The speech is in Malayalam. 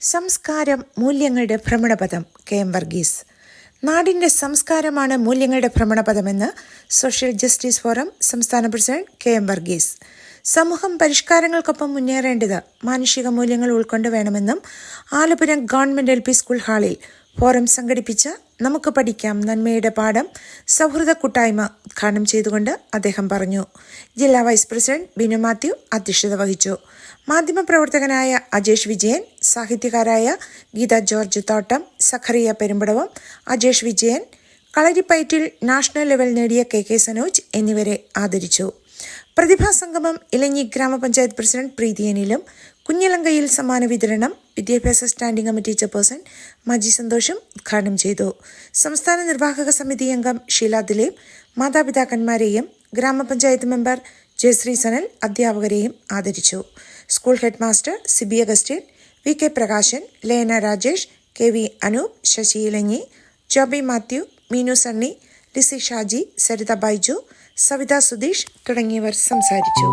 സംസ്കാരം മൂല്യങ്ങളുടെ ഭ്രമണപഥം കെ. എം. വർഗീസ്. നാടിന്റെ സംസ്കാരമാണ് മൂല്യങ്ങളുടെ ഭ്രമണപഥമെന്ന് സോഷ്യൽ ജസ്റ്റിസ് ഫോറം സംസ്ഥാന പ്രസിഡന്റ് കെ. എം. വർഗീസ്. സമൂഹം പരിഷ്കാരങ്ങൾക്കൊപ്പം മുന്നേറേണ്ടത് മാനുഷിക മൂല്യങ്ങൾ ഉൾക്കൊണ്ട് വേണമെന്നും Alappuram government L P school ഹാളിൽ ഫോറം സംഘടിപ്പിച്ച നമുക്ക് പഠിക്കാം നന്മയുടെ പാഠം സൗഹൃദ കൂട്ടായ്മ ഉദ്ഘാടനം ചെയ്തുകൊണ്ട് അദ്ദേഹം പറഞ്ഞു. ജില്ലാ വൈസ് പ്രസിഡന്റ് ബിനു മാത്യു അധ്യക്ഷത വഹിച്ചു. മാധ്യമപ്രവർത്തകനായ അജേഷ് വിജയൻ സാഹിത്യകാരായ ഗീത ജോർജ് തോട്ടം സഖറിയ പെരുമ്പടവം അജേഷ് വിജയൻ കളരിപ്പയറ്റിൽ നാഷണൽ ലെവൽ നേടിയ കെ കെ സനോജ് എന്നിവരെ ആദരിച്ചു. പ്രതിഭാസംഗമം ഇലഞ്ഞി ഗ്രാമപഞ്ചായത്ത് പ്രസിഡന്റ് പ്രീതി അനിലും കുഞ്ഞിലങ്കയിൽ സമ്മാന വിതരണം വിദ്യാഭ്യാസ സ്റ്റാൻഡിംഗ് കമ്മിറ്റി ചെയർപേഴ്സൺ മജി സന്തോഷും ഉദ്ഘാടനം ചെയ്തു. സംസ്ഥാന നിർവാഹക സമിതി അംഗം ഷീല ദിലീപ് മാതാപിതാക്കന്മാരെയും ഗ്രാമപഞ്ചായത്ത് മെമ്പർ ജയശ്രീ സനൽ അധ്യാപകരെയും ആദരിച്ചു. School head master Siby Augustine V K Prakashan Lena Rajesh K V Anoop Sasi Elanji Joby Mathew Meenu Sunny Lissy Shaji Saritha Baiju Savitha Sudheesh തുടങ്ങിയവർ സംസാരിച്ചു.